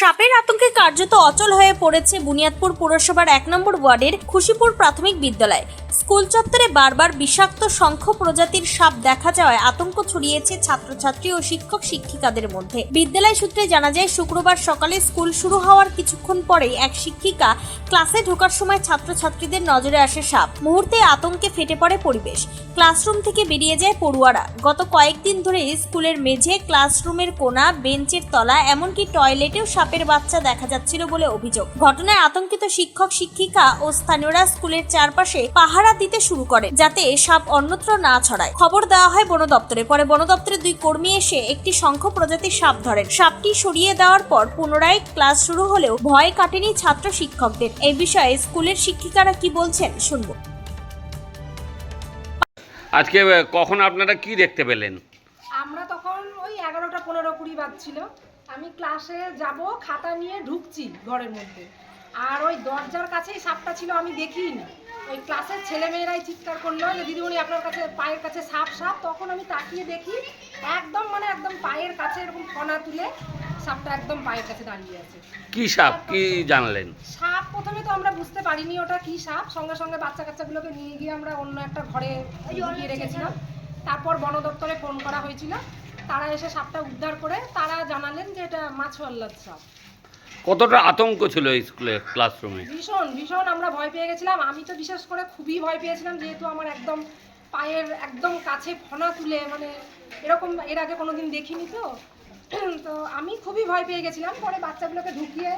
সাপের আতঙ্কে কার্যত অচল হয়ে পড়েছে বুনিয়াদপুর পুরসভার এক নম্বর ওয়ার্ডের খুশিপুর প্রাথমিক বিদ্যালয়। স্কুল চত্বরে বারবার বিষাক্ত শঙ্খ প্রজাতির সাপ দেখা যাওয়ায় আতঙ্ক ছড়িয়েছে ছাত্রছাত্রী ও শিক্ষক শিক্ষিকাদের মধ্যে। বিদ্যালয় সূত্রে জানা যায়, শুক্রবার সকালে স্কুল শুরু হওয়ার কিছুক্ষণ পরেই এক শিক্ষিকা ক্লাসে ঢোকার সময় ছাত্রছাত্রীদের নজরে আসে সাপ। মুহূর্তে আতঙ্কে ফেটে পড়ে পরিবেশ। ক্লাসরুম থেকে বেরিয়ে যায় পড়ুয়ারা। গত কয়েকদিন ধরে স্কুলের মেঝে, ক্লাসরুমের কোনা বেঞ্চের তলা, এমনকি টয়লেটেও সাপের বাচ্চা দেখা যাচ্ছিল বলে অভিযোগ। ঘটনায় আতঙ্কিত শিক্ষক শিক্ষিকা ও স্থানীয়রা স্কুলের চারপাশে পাহারা দিতে শুরু করে যাতে সাপ অন্যত্র না ছড়ায়। খবর দেওয়া হয় বন দপ্তরে। পরে বন দপ্তরের দুই কর্মী এসে একটি শঙ্খ প্রজাতির সাপ ধরেন। সাপটি সরিয়ে দেওয়ার পর পুনরায় ক্লাস শুরু হলেও ভয় কাটেনি ছাত্র শিক্ষকদের। এই বিষয়ে স্কুলের শিক্ষিকারা কি বলছেন শুনব। আজকে কখন আপনারা কি দেখতে পেলেন? আমরা তখন ওই এগারোটা পনেরো কুড়ি বাজছিল। আমি ক্লাসে যাব খাতা নিয়ে ঢুকছি ঘরের মধ্যে। আর ওই দরজার কাছেই সাপটা ছিল আমি দেখিই না ওই ক্লাসের ছেলেমেয়েরাই চিৎকার করল যে দিদিমণি আপনার কাছে পায়ের কাছে সাপ সাপ? তখন আমি তাকিয়ে দেখি একদম মানে একদম পায়ের কাছে এরকম ফনা তুলে সাপটা একদম পায়ের কাছে দাঁড়িয়ে আছে। কি সাপ? কি জানলেন? সাপ প্রথমে তো আমরা বুঝতে পারিনি ওটা কি সাপ। সঙ্গে সঙ্গে বাচ্চা কাচ্চাগুলোকে নিয়ে গিয়ে আমরা অন্য একটা ঘরে রেখেছিলাম। তারপর বন দপ্তরে ফোন করা হয়েছিল। তারা এসে সাপটা উদ্ধার করে তারা জানালেন যে এটা মাছওয়াল্লাদ সাপ। কতটা আতঙ্ক ছিল স্কুলে ক্লাসরুমে ভীষণ ভীষণ আমরা ভয় পেয়ে গেছিলাম। আমি তো বিশেষ করে খুবই ভয় পেয়েছিলাম যেহেতু আমার একদম পায়ের একদম কাছে ফনা তুলে মানে এরকম এর আগে কোনোদিন দেখিনি তো। তো আমি খুবই ভয় পেয়ে গেছিলাম। পরে বাচ্চাগুলোকে ঢুকিয়ে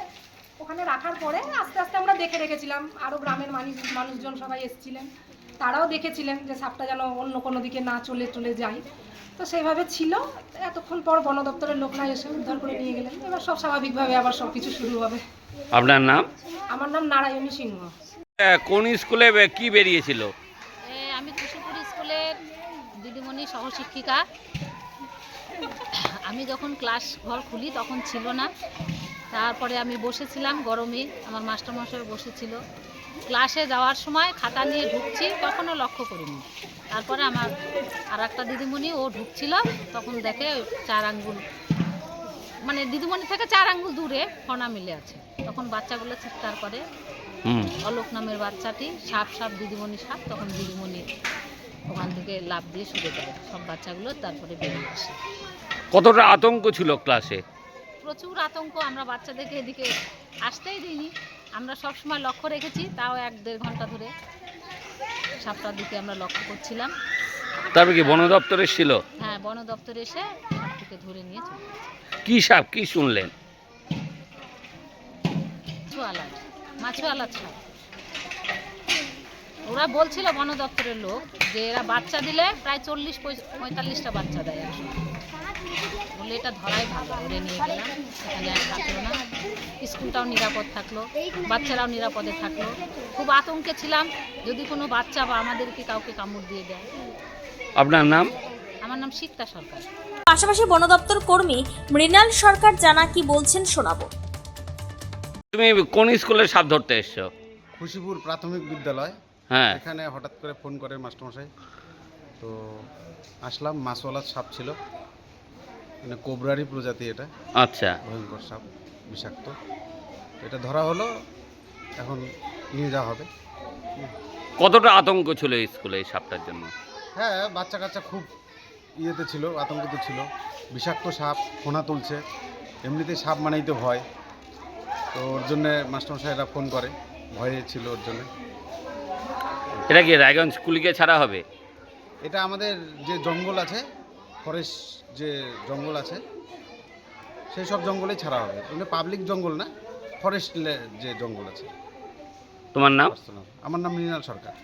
ওখানে রাখার পরে আস্তে আস্তে আমরা দেখে রেখেছিলাম। আরও গ্রামের মানুষ মানুষজন সবাই এসেছিলেন। তারাও দেখেছিলেন যে সাপটা যেন অন্য কোনো দিকে না চলে চলে যায়। তো সেইভাবে ছিল। এতক্ষণ পর বন দপ্তরের লোকরা এসে উদ্ধার করে নিয়ে গেলেন। এবার সব স্বাভাবিকভাবে আবার সব কিছু শুরু হবে। আপনার নাম? আমার নাম নারায়ণী সিংহ। কোন স্কুলে কি বেরিয়েছিল? আমি কুশিপুর স্কুলের দিদিমণি সহশিক্ষিকা। আমি যখন ক্লাস ঘর খুলি তখন ছিল না। তারপরে আমি বসেছিলাম গরমে। আমার মাস্টারমশাই বসেছিল। ক্লাসে যাওয়ার সময় খাতা নিয়ে ঢুকছি তখনও লক্ষ্য করিনি। তারপরে আমার আর একটা দিদিমণি ও ঢুকছিল তখন দেখে চার আঙ্গুল মানে দিদিমণি থেকে চার আঙ্গুল দূরে ফনা মিলে আছে। তখন বাচ্চাগুলো চিৎকার করে অলোক নামের বাচ্চাটি সাপ সাপ দিদিমণি সাপ তখন দিদিমণি ওখান থেকে লাভ দিয়ে শুরু করে সব বাচ্চাগুলো তারপরে বেরিয়ে আসে। কতটা আতঙ্ক ছিল ক্লাসে? প্রচুর আতঙ্ক আমরা বাচ্চাদেরকে এদিকে আসতেই দিইনি। আমরা সব সময় লক্ষ্য রেখেছি তাও এক দেড় ঘণ্টা ধরে সাপটার দিকে আমরা লক্ষ্য করছিলাম। তারপরে কি বন দপ্তরে ছিল হ্যাঁ বন দপ্তরে এসে সাপটিকে ধরে নিয়ে চলে কি সাপ কি শুনলেন? মাছু আলাদ মাছু আলাদ সাপ ওরা বলছিল বন দপ্তরের লোক যে এরা বাচ্চা দিলে প্রায় চল্লিশ পঁয়তাল্লিশটা বাচ্চা দেয় একসঙ্গে। বললে এটা ধরাই ভালো ধরে নিয়ে গেলাম সেখানে আর থাকল না। স্কুলটাও নিরাপদ থাকল বাচ্চারাও নিরাপদে থাকল। খুব আতঙ্কে ছিলাম যদি কোনো বাচ্চা বা আমাদেরকে কাউকে কামড় দিয়ে দেয়। আপনার নাম? আমার নাম সিক্তা সরকার। পাশাপাশি বন দপ্তর কর্মী মৃণাল সরকার জানা কি বলছেন শোনাবো। তুমি কোন স্কুলে সাপ ধরতে এসছো? খুশিপুর প্রাথমিক বিদ্যালয়। হ্যাঁ। এখানে হঠাৎ করে ফোন করে মাস্টারমশাই। তো আসলাম মাছওয়ালার সাপ ছিল। মানে কোবরারি প্রজাতি এটা। আচ্ছা। ভয়ঙ্কর সাপ বিষাক্ত। এটা ধরা হলো এখন নিয়ে যাওয়া হবে। কতটা আতঙ্ক ছিল এই স্কুলে এই সাপটার জন্য? হ্যাঁ বাচ্চা কাচ্চা খুব ইয়েতে ছিল আতঙ্কিত ছিল। বিষাক্ত সাপ ফোনা তুলছে। এমনিতেই সাপ মানেই তো ভয়। তো ওর জন্যে মাস্টারমশাই মাস্টারমশাইরা ফোন করে। ভয়ে ছিল ওর জন্যে। এটা কি রায়গঞ্জ কুলিকে ছাড়া হবে? এটা আমাদের যে জঙ্গল আছে ফরেস্ট যে জঙ্গল আছে সেই সব জঙ্গলে ছাড়া হবে। মানে পাবলিক জঙ্গল না ফরেস্ট যে জঙ্গল আছে। তোমার নাম? আমার নাম মৃণাল সরকার।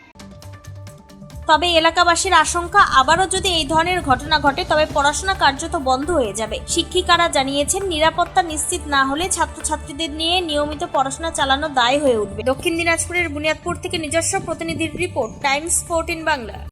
তবে এলাকাবাসীর আশঙ্কা, আবারও যদি এই ধরনের ঘটনা ঘটে, তবে পড়াশোনা কার্যত বন্ধ হয়ে যাবে। শিক্ষিকারা জানিয়েছেন, নিরাপত্তা নিশ্চিত না হলে ছাত্রছাত্রীদের নিয়ে নিয়মিত পড়াশোনা চালানো দায় হয়ে উঠবে। দক্ষিণ দিনাজপুরের বুনিয়াদপুর থেকে নিজস্ব প্রতিনিধির রিপোর্ট, টাইমস ফোরটিন বাংলা।